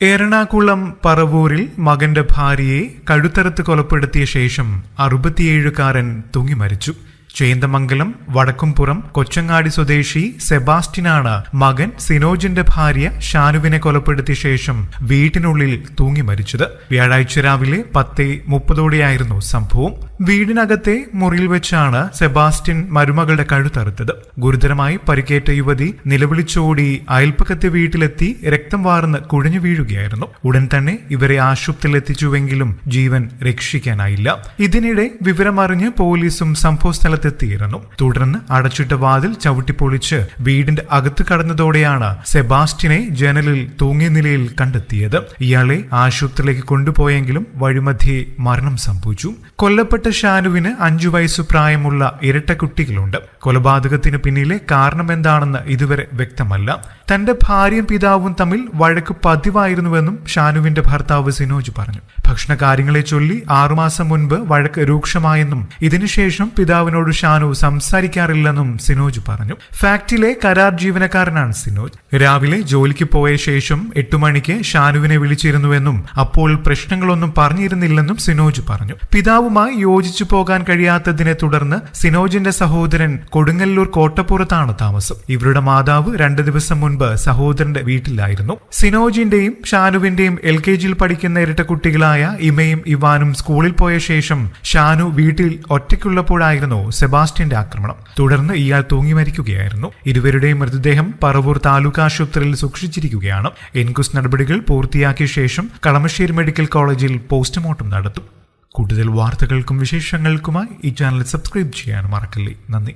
എറണാകുളം പറവൂരിൽ മകന്റെ ഭാര്യയെ കഴുത്തറുത്ത് കൊലപ്പെടുത്തിയ ശേഷം അറുപത്തിയേഴുകാരൻ തൂങ്ങി മരിച്ചു ചേന്ദമംഗലം വടക്കുംപുറം കൊച്ചങ്ങാടി സ്വദേശി സെബാസ്റ്റിനാണ് മകൻ സിനോജിന്റെ ഭാര്യ ഷാനുവിനെ കൊലപ്പെടുത്തിയ ശേഷം വീട്ടിനുള്ളിൽ തൂങ്ങി മരിച്ചത്. വ്യാഴാഴ്ച രാവിലെ പത്തേ മുപ്പതോടെയായിരുന്നു സംഭവം. വീടിനകത്തെ മുറിയിൽ വെച്ചാണ് സെബാസ്റ്റ്യൻ മരുമകളുടെ കഴുത്തറുത്തത് ഗുരുതരമായി പരിക്കേറ്റ യുവതി നിലവിളിച്ചോടി അയൽപ്പക്കത്തെ വീട്ടിലെത്തി രക്തം വാർന്ന് കുഴഞ്ഞു വീഴുകയായിരുന്നു. ഉടൻ തന്നെ ഇവരെ ആശുപത്രിയിലെത്തിച്ചുവെങ്കിലും ജീവൻ രക്ഷിക്കാനായില്ല. ഇതിനിടെ വിവരമറിഞ്ഞ് പോലീസും സംഭവസ്ഥലത്തെത്തിയിരുന്നു തുടർന്ന് അടച്ചിട്ട വാതിൽ ചവിട്ടിപ്പൊളിച്ച് വീടിന്റെ അകത്ത് കടന്നതോടെയാണ് സെബാസ്റ്റിനെ ജനലിൽ തൂങ്ങിയ നിലയിൽ കണ്ടെത്തിയത്. ഇയാളെ ആശുപത്രിയിലേക്ക് കൊണ്ടുപോയെങ്കിലും വഴിമധ്യേ മരണം സംഭവിച്ചു. കൊല്ലപ്പെട്ട ഷാനുവിന് അഞ്ചു വയസ്സു പ്രായമുള്ള ഇരട്ട കുട്ടികളുണ്ട്. കൊലപാതകത്തിന് പിന്നിലെ കാരണമെന്താണെന്ന് ഇതുവരെ വ്യക്തമല്ല. തന്റെ ഭാര്യയും പിതാവും തമ്മിൽ വഴക്ക് പതിവായിരുന്നുവെന്നും ഷാനുവിന്റെ ഭർത്താവ് സിനോജ് പറഞ്ഞു. ഭക്ഷണ കാര്യങ്ങളെ ചൊല്ലി ആറുമാസം മുൻപ് വഴക്ക് രൂക്ഷമായെന്നും ഇതിനുശേഷം പിതാവിനോട് ഷാനു സംസാരിക്കാറില്ലെന്നും സിനോജ് പറഞ്ഞു. ഫാക്ടറിയിലെ കരാർ ജീവനക്കാരനാണ് സിനോജ്. രാവിലെ ജോലിക്ക് പോയ ശേഷം എട്ടു മണിക്ക് ഷാനുവിനെ വിളിച്ചിരുന്നുവെന്നും അപ്പോൾ പ്രശ്നങ്ങളൊന്നും പറഞ്ഞിരുന്നില്ലെന്നും സിനോജ് പറഞ്ഞു. പിതാവുമായി യോജിച്ചു പോകാൻ കഴിയാത്തതിനെ തുടർന്ന് സിനോജിന്റെ സഹോദരൻ കൊടുങ്ങല്ലൂർ കോട്ടപ്പുറത്താണ് താമസം. ഇവരുടെ മാതാവ് രണ്ടു ദിവസം മുൻപ് സഹോദരന്റെ വീട്ടിലായിരുന്നു. സിനോജിന്റെയും ഷാനുവിന്റെയും എൽ കെ ജിയിൽ പഠിക്കുന്ന ഇരട്ട കുട്ടികളായ ഇമയും ഇവാനും സ്കൂളിൽ പോയ ശേഷം ഷാനു വീട്ടിൽ ഒറ്റയ്ക്കുള്ളപ്പോഴായിരുന്നു സെബാസ്റ്റ്യന്റെ ആക്രമണം. തുടർന്ന് ഇയാൾ തൂങ്ങി മരിക്കുകയായിരുന്നു. ഇരുവരുടെയും മൃതദേഹം പറവൂർ താലൂക്ക് ആശുപത്രിയിൽ സൂക്ഷിച്ചിരിക്കുകയാണ്. എൻക്വസ്റ്റ് നടപടികൾ പൂർത്തിയാക്കിയ ശേഷം കളമശ്ശേരി മെഡിക്കൽ കോളേജിൽ പോസ്റ്റ്മോർട്ടം നടത്തും. കൂടുതൽ വാർത്തകൾക്കും വിശേഷങ്ങൾക്കുമായി ഈ ചാനൽ സബ്സ്ക്രൈബ് ചെയ്യാൻ മറക്കല്ലേ. നന്ദി.